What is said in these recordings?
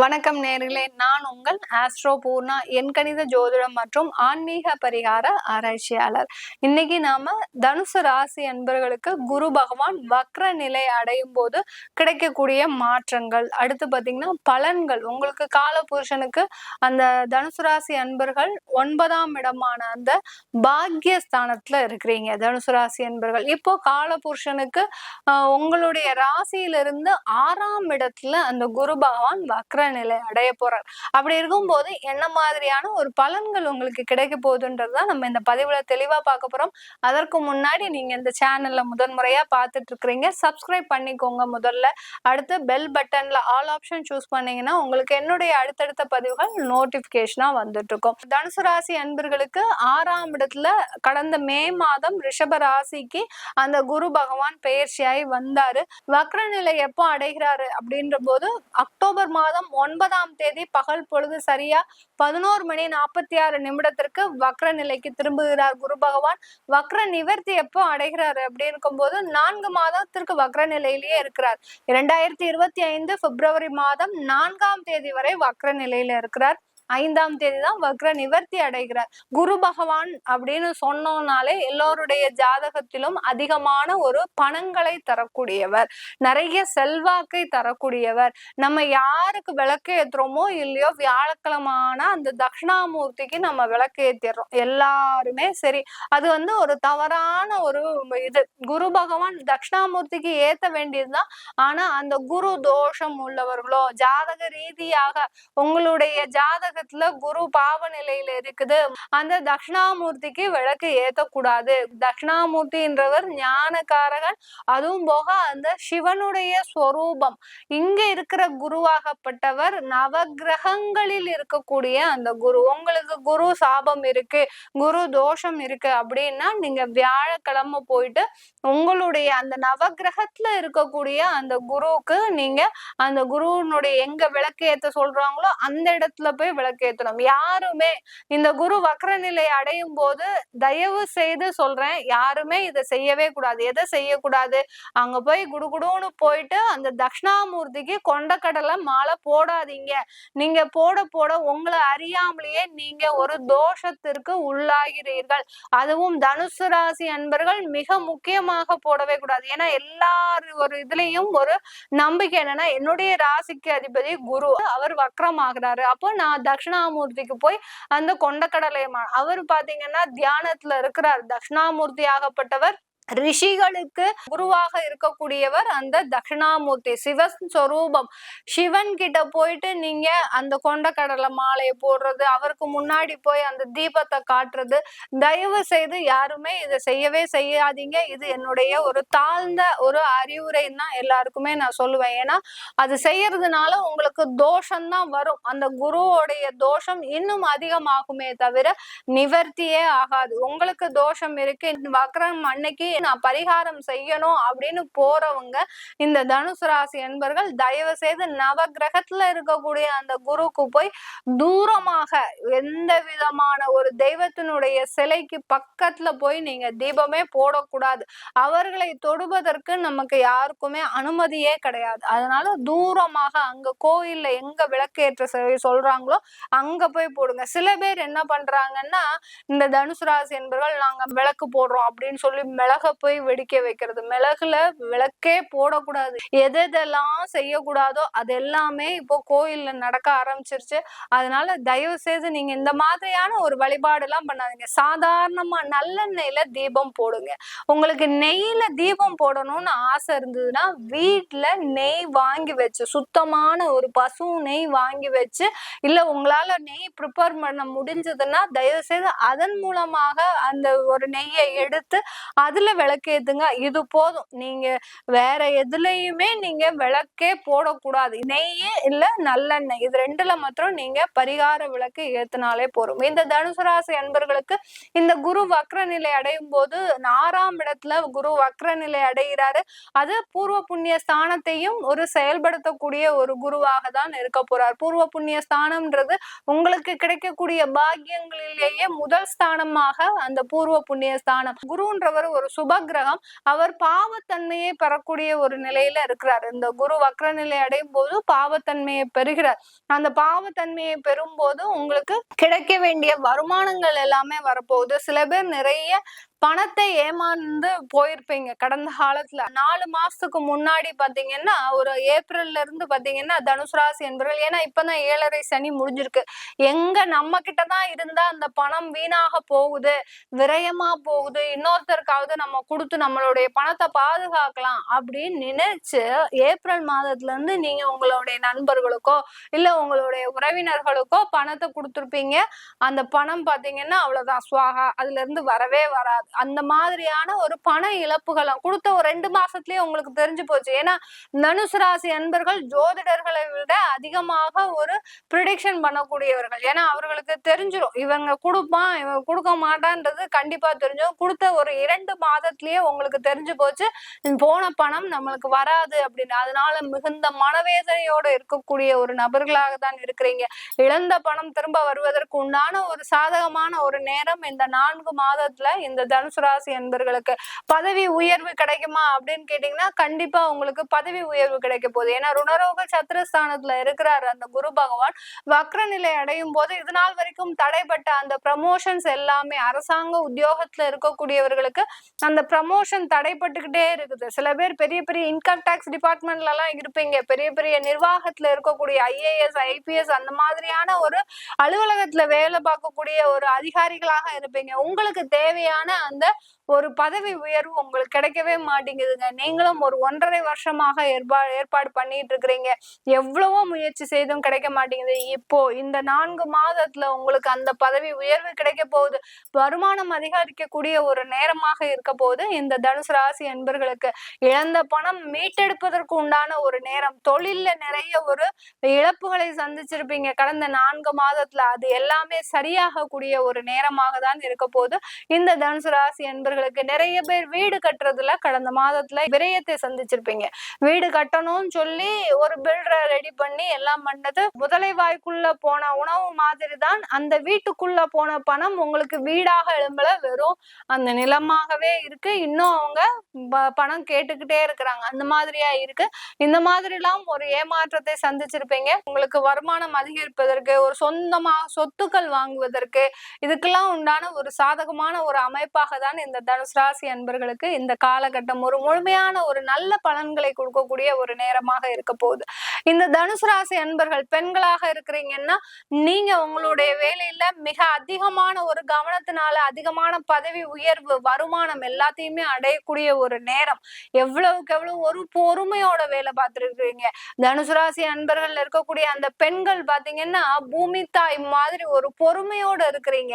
வணக்கம் நேர்களே. நான் உங்கள் ஆஸ்ட்ரோ பூர்ணா எண்கணித ஜோதிடம் மற்றும் ஆன்மீக பரிகார ஆராய்ச்சியாளர். இன்னைக்கு நாம தனுசு ராசி அன்பர்களுக்கு குரு பகவான் வக்ர நிலை அடையும் போது கிடைக்கக்கூடிய மாற்றங்கள். அடுத்து பார்த்தீங்கன்னா பலன்கள். உங்களுக்கு கால புருஷனுக்கு அந்த தனுசு ராசி அன்பர்கள் ஒன்பதாம் இடமான அந்த பாக்யஸ்தானத்துல இருக்கிறீங்க. தனுசு ராசி அன்பர்கள். இப்போ கால புருஷனுக்கு உங்களுடைய ராசியிலிருந்து ஆறாம் இடத்துல அந்த குரு பகவான் வக்ர நிலை அடைய போறார். அப்படி இருக்கும்போது என்ன மாதிரியான ஒரு பலன்கள் உங்களுக்கு கிடைக்க போகுதுன்றதுதான் நம்ம இந்த பதிவுல தெளிவா பார்க்க போறோம். அதற்கு முன்னாடி நீங்க இந்த சேனல்ல முதன்முறையா பார்த்துட்டு இருக்கிறீங்க. சப்ஸ்கிரைப் பண்ணிக்கோங்க முதல்ல. அடுத்து பெல் பட்டன்ல ஆல் ஆப்ஷன் சூஸ் பண்ணீங்கன்னா உங்களுக்கு என்னுடைய அடுத்தடுத்த பதிவுகள் நோட்டிபிகேஷனா வந்துட்டு இருக்கும். தனுசு ராசி அன்பர்களுக்கு ஆறாம் இடத்துல கடந்த மே மாதம் ரிஷப ராசிக்கு அந்த குரு பகவான் பெயர்ச்சியாகி வந்தாரு. வக்ர நிலை எப்போ அடைகிறாரு அப்படின்ற போது அக்டோபர் மாதம் ஒன்பதாம் தேதி பகல் பொழுது சரியா பதினோரு மணி நாற்பத்தி ஆறு நிமிடத்திற்கு வக்ர நிலைக்கு திரும்புகிறார் குரு பகவான். வக்ர நிவர்த்தி எப்போ அடைகிறாரு அப்படி இருக்கும்போது நான்கு மாதத்திற்கு வக்ர நிலையிலேயே இருக்கிறார். இரண்டாயிரத்தி இருபத்தி ஐந்து பிப்ரவரி மாதம் நான்காம் தேதி வரை வக்ர நிலையில இருக்கிறார். ஐந்தாம் தேதி தான் வக்ர நிவர்த்தி அடைகிறார். குரு பகவான் அப்படின்னு சொன்னோம்னாலே எல்லோருடைய ஜாதகத்திலும் அதிகமான ஒரு பணங்களை தரக்கூடியவர். நிறைய செல்வாக்கை தரக்கூடியவர். நம்ம யாருக்கு விளக்கு ஏத்துறோமோ இல்லையோ வியாழக்கிழமான அந்த தட்சிணாமூர்த்திக்கு நம்ம விளக்கு ஏத்திடுறோம். எல்லாருமே சரி அது வந்து ஒரு தவறான ஒரு இது. குரு பகவான் தட்சிணாமூர்த்திக்கு ஏத்த வேண்டியதுதான். ஆனா அந்த குரு தோஷம் உள்ளவர்களோ ஜாதக ரீதியாக உங்களுடைய ஜாதக ஜாதகத்துல குரு பாவ நிலையில இருக்குது. அந்த தட்சிணாமூர்த்திக்கு விளக்கு ஏத்தக்கூடாது. தட்சிணாமூர்த்தின்றவர் ஞானக்காரகன். அதுவும் போக அந்த சிவனுடைய ஸ்வரூபம். இங்க இருக்கிற குருவாகப்பட்டவர் நவகிரகங்களில் இருக்கக்கூடிய அந்த குரு. உங்களுக்கு குரு சாபம் இருக்கு குரு தோஷம் இருக்கு அப்படின்னா நீங்க வியாழக்கிழமை போயிட்டு உங்களுடைய அந்த நவகிரகத்துல இருக்கக்கூடிய அந்த குருவுக்கு நீங்க அந்த குருனுடைய எங்க விளக்கு ஏத்த சொல்றாங்களோ அந்த இடத்துல போய் விளக்கு விளக்கேற்றணும் யாருமே இந்த குரு வக்ர நிலை அடையும் போது தயவு செய்து சொல்றேன் யாருமே இதை செய்யவே கூடாது. எதை செய்யக்கூடாது? அங்க போய் குடுகுடுன்னு போயிட்டு அந்த தட்சிணாமூர்த்திக்கு கொண்டக்கடலை மாலை போடாதீங்க. நீங்க போட போட உங்களை அறியாமலேயே நீங்க ஒரு தோஷத்திற்கு உள்ளாகிறீர்கள். அதுவும் தனுசு ராசி அன்பர்கள் மிக முக்கியமாக போடவே கூடாது. ஏன்னா எல்லாரு ஒரு இதுலயும் ஒரு நம்பிக்கை என்னன்னா என்னுடைய ராசிக்கு அதிபதி குரு. அவர் வக்ரமாகிறாரு. அப்போ நான் தட்சிணாமூர்த்திக்கு போய் அந்த கொண்டக்கடலை அவர் பாத்தீங்கன்னா தியானத்துல இருக்கிறார். தட்சிணாமூர்த்தி ஆகப்பட்டவர் ரிஷிகளுக்கு குருவாக இருக்கக்கூடியவர் அந்த தட்சிணாமூர்த்தி. சிவஸ்வரூபம். சிவன் கிட்ட போயிட்டு நீங்க அந்த கொண்டக்கடலை மாலையை போடுறது அவருக்கு முன்னாடி போய் அந்த தீபத்தை காட்டுறது தயவு செய்து யாருமே இதை செய்யவே செய்யாதீங்க. இது என்னுடைய ஒரு தாழ்ந்த ஒரு அறிவுரைன்னு தான் எல்லாருக்குமே நான் சொல்லுவேன். ஏன்னா அது செய்யறதுனால உங்களுக்கு தோஷம்தான் வரும். அந்த குருவோடைய தோஷம் இன்னும் அதிகமாகுமே தவிர நிவர்த்தியே ஆகாது. உங்களுக்கு தோஷம் இருக்கு. வக்ரம் அன்னைக்கு நான் பரிகாரம் செய்யணும் அப்படின்னு போறவங்க இந்த தனுசு ராசி என்பர்கள் தயவு செய்து நவ கிரகத்துல இருக்கக்கூடிய அந்த குருக்கு போய் தூரமாக எந்த விதமான ஒரு தெய்வத்தினுடைய சிலைக்கு பக்கத்துல போய் நீங்க தீபமே போடக்கூடாது. அவர்களை தொடுவதற்கு நமக்கு யாருக்குமே அனுமதியே கிடையாது. அதனால தூரமாக அங்க கோயில்ல எங்க விளக்கேற்ற சொல்றாங்களோ அங்க போய் போடுங்க. சில பேர் என்ன பண்றாங்கன்னா இந்த தனுசு ராசி என்பவர்கள் நாங்க விளக்கு போடுறோம் அப்படின்னு சொல்லி மிளக போய் வெடிக்க வைக்கிறது. மிளகுல விளக்கே போடக்கூடாது. எது எதெல்லாம் செய்யக்கூடாதோ அது எல்லாமே இப்போ கோயில்ல நடக்க ஆரம்பிச்சிருச்சு. அதனால தயவு செய்து நீங்க இந்த மாதிரியான ஒரு வழிபாடு எல்லாம் பண்ணாதீங்க. சாதாரணமா நல்லெண்ணெயில தீபம் போடுங்க. உங்களுக்கு நெய்யில தீபம் போடணும்னு ஆசை இருந்ததுன்னா வீட்டுல நெய் வாங்கி வச்சு சுத்தமான ஒரு பசு நெய் வாங்கி வச்சு இல்ல உங்களால நெய் ப்ரிப்பேர் பண்ண முடிஞ்சதுன்னா தயவு செய்து அதன் மூலமாக அந்த ஒரு நெய்யை எடுத்து அதுல விளக்கேத்துங்க. இது போதும். நீங்க வேற எதுலயுமே நீங்க விளக்கே போடக்கூடாது. நெய் இல்ல நல்லெண்ணெய். இது ரெண்டுல மாத்திரம் நீங்க பரிகார விளக்கு ஏத்தினாலே போறோம் இந்த தனுசு ராசி அன்பர்களுக்கு இந்த குரு வக்ர நிலை அடையும் போது ஆறாம் இடத்துல குரு வக்ர நிலை அடைகிறாரு அது பூர்வ புண்ணிய ஸ்தானத்தையும் ஒரு செயல்படுத்தக்கூடிய ஒரு குருவாக தான் இருக்க போறார். பூர்வ புண்ணிய ஸ்தானம்ன்றது உங்களுக்கு கிடைக்கக்கூடிய பாக்கியங்களிலேயே முதல் ஸ்தானமாக அந்த பூர்வ புண்ணிய ஸ்தானம். குருன்றவர் ஒரு சுப உபக்கிரகம் அவர் பாவத்தன்மையை பெறக்கூடிய ஒரு நிலையில இருக்கிறார். இந்த குரு வக்ர நிலை அடையும் போது பாவத்தன்மையை பெறுகிறார். அந்த பாவத்தன்மையை பெறும்போது உங்களுக்கு கிடைக்க வேண்டிய வருமானங்கள் எல்லாமே வரப்போகுது. சில பேர் நிறைய பணத்தை ஏமாந்து போயிருப்பீங்க கடந்த காலத்துல. நாலு மாசத்துக்கு முன்னாடி பாத்தீங்கன்னா ஒரு ஏப்ரல்ல இருந்து பாத்தீங்கன்னா தனுசு ராசி என்பவர்கள் ஏன்னா இப்பதான் ஏழரை சனி முடிஞ்சிருக்கு. எங்க நம்ம கிட்டதான் இருந்தா அந்த பணம் வீணாக போகுது விரயமா போகுது இன்னொருத்தருக்காவது நம்ம கொடுத்து நம்மளுடைய பணத்தை பாதுகாக்கலாம் அப்படின்னு நினைச்சு ஏப்ரல் மாதத்துல இருந்து நீங்க உங்களுடைய நண்பர்களுக்கோ இல்ல உங்களுடைய உறவினர்களுக்கோ பணத்தை கொடுத்துருப்பீங்க. அந்த பணம் பாத்தீங்கன்னா அவ்வளவுதான். சுவாகா அதுல இருந்து வரவே வராது. அந்த மாதிரியான ஒரு பண இழப்புகளை கொடுத்த ஒரு ரெண்டு மாசத்துலயே உங்களுக்கு தெரிஞ்சு போச்சு. ஏன்னா தனுசு ராசி அன்பர்கள் ஜோதிடர்களை விட அதிகமாக ஒரு ப்ரிடிக்ஷன் பண்ணக்கூடியவர்கள். ஏன்னா அவர்களுக்கு தெரிஞ்சிடும் இவங்க கொடுப்பான் இவங்க கொடுக்க மாட்டான்றது கண்டிப்பா தெரிஞ்சிடும் கொடுத்த ஒரு இரண்டு மாதத்திலேயே உங்களுக்கு தெரிஞ்சு போச்சு. போன பணம் நம்மளுக்கு வராது அப்படின்னு. அதனால மிகுந்த மனவேதனையோட இருக்கக்கூடிய ஒரு நபர்களாக தான் இருக்கிறீங்க. இழந்த பணம் திரும்ப வருவதற்கு உண்டான ஒரு சாதகமான ஒரு நேரம் இந்த நான்கு மாதத்துல இந்த தனுசு ராசி என்பர்களுக்கு பதவி உயர்வு கிடைக்குமா அப்படின்னு கேட்டீங்கன்னா கண்டிப்பா உங்களுக்கு பதவி உயர்வு கிடைக்க போகுது. ஏன்னா ருணரோக சத்திரஸ்தானத்துல இருக்கிறார் அந்த குரு பகவான். வக்ர நிலை அடையும் போது இது நாள் வரைக்கும் தடைப்பட்ட அந்த ப்ரமோஷன்ஸ் எல்லாமே அரசாங்க உத்தியோகத்துல இருக்கக்கூடியவர்களுக்கு அந்த ப்ரமோஷன் தடைப்பட்டுக்கிட்டே இருக்குது. சில பேர் பெரிய பெரிய இன்கம் டேக்ஸ் டிபார்ட்மெண்ட்ல எல்லாம் இருப்பீங்க. பெரிய பெரிய நிர்வாகத்துல இருக்கக்கூடிய ஐஏஎஸ் ஐபிஎஸ் அந்த மாதிரியான ஒரு அலுவலகத்துல வேலை பார்க்கக்கூடிய ஒரு அதிகாரிகளாக இருப்பீங்க. உங்களுக்கு தேவையான அந்த ஒரு பதவி உயர்வு உங்களுக்கு கிடைக்கவே மாட்டேங்குதுங்க. நீங்களும் ஒரு ஒன்றரை வருஷமாக ஏற்பா ஏற்பாடு பண்ணிட்டு இருக்கிறீங்க எவ்வளவோ முயற்சி செய்தும் கிடைக்க மாட்டேங்குது. இப்போ இந்த நான்கு மாதத்துல உங்களுக்கு அந்த பதவி உயர்வு கிடைக்க போகுது. வருமானம் அதிகரிக்கக்கூடிய ஒரு நேரமாக இருக்க போது இந்த தனுசு ராசி என்பர்களுக்கு இழந்த பணம் மீட்டெடுப்பதற்கு உண்டான ஒரு நேரம். தொழில்ல நிறைய ஒரு இழப்புகளை சந்திச்சிருப்பீங்க. கடந்த நான்கு மாதத்துல அது எல்லாமே சரியாகக்கூடிய ஒரு நேரமாக தான் இருக்க போது இந்த தனுசு ராசி என்பர்களுக்கு நிறைய பேர் வீடு கட்டுறதுல கடந்த மாதத்துல விரயத்தை சந்திச்சிருப்பீங்க. வீடு கட்டணும்னு சொல்லி ஒரு பில்டரை ரெடி பண்ணி எல்லாம் பண்ணது முதலை வாய்க்குள்ள போன உணவு மாதிரி தான் அந்த வீட்டுக்குள்ள போன பணம் உங்களுக்கு வீடாக எழும்பல வெறும் அந்த நிலமாகவே இருக்கு. இன்னும் அவங்க பணம் கேட்டுக்கிட்டே இருக்கிறாங்க. அந்த மாதிரியா இருக்கு. இந்த மாதிரி எல்லாம் ஒரு ஏமாற்றத்தை சந்திச்சிருப்பீங்க. உங்களுக்கு வருமானம் அதிகரிப்பதற்கு ஒரு சொந்தமா சொத்துக்கள் வாங்குவதற்கு இதுக்கெல்லாம் உண்டான ஒரு சாதகமான ஒரு அமைப்பாக தான் இந்த தனுசு ராசி அன்பர்களுக்கு இந்த காலகட்டம் ஒரு முழுமையான ஒரு நல்ல பலன்களை கொடுக்கக்கூடிய ஒரு நேரமாக இருக்க போகுது. இந்த தனுசு ராசி அன்பர்கள் பெண்களாக இருக்கிறீங்கன்னா நீங்க உங்களுடைய வேலையில மிக அதிகமான ஒரு கவனத்தினால அதிகமான பதவி உயர்வு வருமானம் எல்லாத்தையுமே அடையக்கூடிய ஒரு நேரம். எவ்வளவுக்கு எவ்வளவு ஒரு பொறுமையோட வேலை பார்த்துருக்கீங்க தனுசு ராசி அன்பர்கள் இருக்கக்கூடிய அந்த பெண்கள் பாத்தீங்கன்னா பூமி தாய் மாதிரி ஒரு பொறுமையோட இருக்கிறீங்க.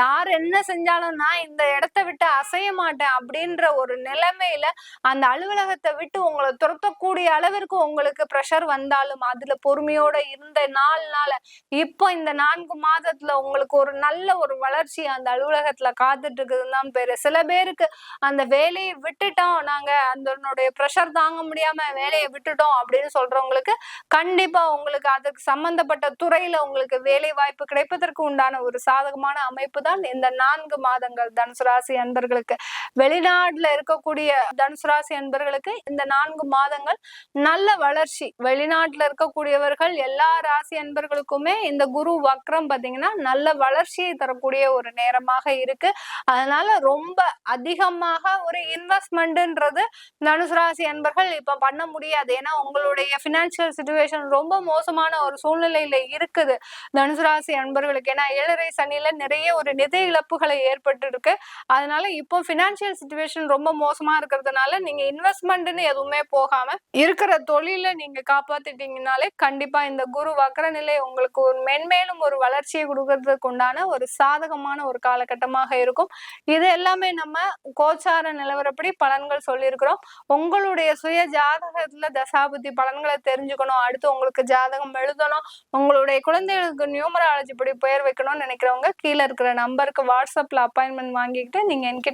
யார் என்ன செஞ்சாலும் நான் இந்த இடத்த விட்டு அசைய மாட்டேன் அப்படின்ற ஒரு நிலைமையில அந்த அலுவலகத்தை விட்டு உங்களை துரத்தக்கூடிய அளவிற்கு உங்களுக்கு ப்ரெஷர் வந்தாலும் அதுல பொறுமையோட இருந்த நாள்னால இப்போ இந்த நான்கு மாதத்துல உங்களுக்கு ஒரு நல்ல ஒரு வளர்ச்சி அந்த அலுவலகத்துல காத்துட்டு இருக்குதுன்னு தான் பேரு. சில பேருக்கு அந்த வேலையை விட்டுட்டோம் நாங்க அதனுடைய ப்ரெஷர் தாங்க முடியாம வேலையை விட்டுட்டோம் அப்படின்னு சொல்றவங்களுக்கு கண்டிப்பா உங்களுக்கு அதுக்கு சம்பந்தப்பட்ட துறையில உங்களுக்கு வேலை வாய்ப்பு கிடைப்பதற்கு உண்டான ஒரு சாதகமான அமைப்பு தான் இந்த நான்கு மாதங்கள். தனுசு ராசி அன்பர்களுக்கு வெளிநாட்டுல இருக்கக்கூடிய தனுசு ராசி அன்பர்களுக்கு இந்த நான்கு மாதங்கள் நல்ல வளர்ச்சி. வெளிநாட்டுல இருக்கக்கூடியவர்கள் எல்லா ராசி அன்பர்களுக்குமே இந்த குரு வக்ரம் பாத்தீங்கன்னா நல்ல வளர்ச்சியை தரக்கூடிய ஒரு நேரமாக இருக்கு. அதனால ரொம்ப அதிகமாக ஒரு இன்வெஸ்ட்மெண்ட்ன்றது தனுசு ராசி அன்பர்கள் இப்ப பண்ண முடியாது. ஏன்னா உங்களுடைய பினான்சியல் சுச்சுவேஷன் ரொம்ப மோசமான ஒரு சூழ்நிலையில இருக்குது தனுசு ராசி அன்பர்களுக்கு. ஏன்னா ஏழரை சனியில நிறைய ஒரு நிதி இழப்புகளை ஏற்பட்டு இருக்கு அதனால இப்போ ஃபினான்ஷியல் சுச்சுவேஷன் ரொம்ப மோசமா இருக்கிறதுனால நீங்க இன்வெஸ்ட்மெண்ட்னு எதுவுமே போகாம இருக்கிற தொழில நீங்க காப்பாத்திட்டீங்கனாலே கண்டிப்பா இந்த குரு வக்கர நிலை உங்களுக்கு ஒரு மென்மேலும் ஒரு வளர்ச்சியை கொடுக்கறதுக்கு உண்டான ஒரு சாதகமான ஒரு காலகட்டமாக இருக்கும். இது எல்லாமே நம்ம கோச்சார நிலவரப்படி பலன்கள் சொல்லியிருக்கிறோம். உங்களுடைய சுய ஜாதகத்துல தசாபுத்தி பலன்களை தெரிஞ்சுக்கணும். அடுத்து உங்களுக்கு ஜாதகம் எழுதணும். உங்களுடைய குழந்தைகளுக்கு நியூமராலஜி படி பெயர் வைக்கணும்னு நினைக்கிறவங்க கீழே இருக்கிற நம்பருக்கு வாட்ஸ்அப்ல அப்பாயின்மெண்ட் வாங்கிக்கிட்டு நீங்க என்கிட்ட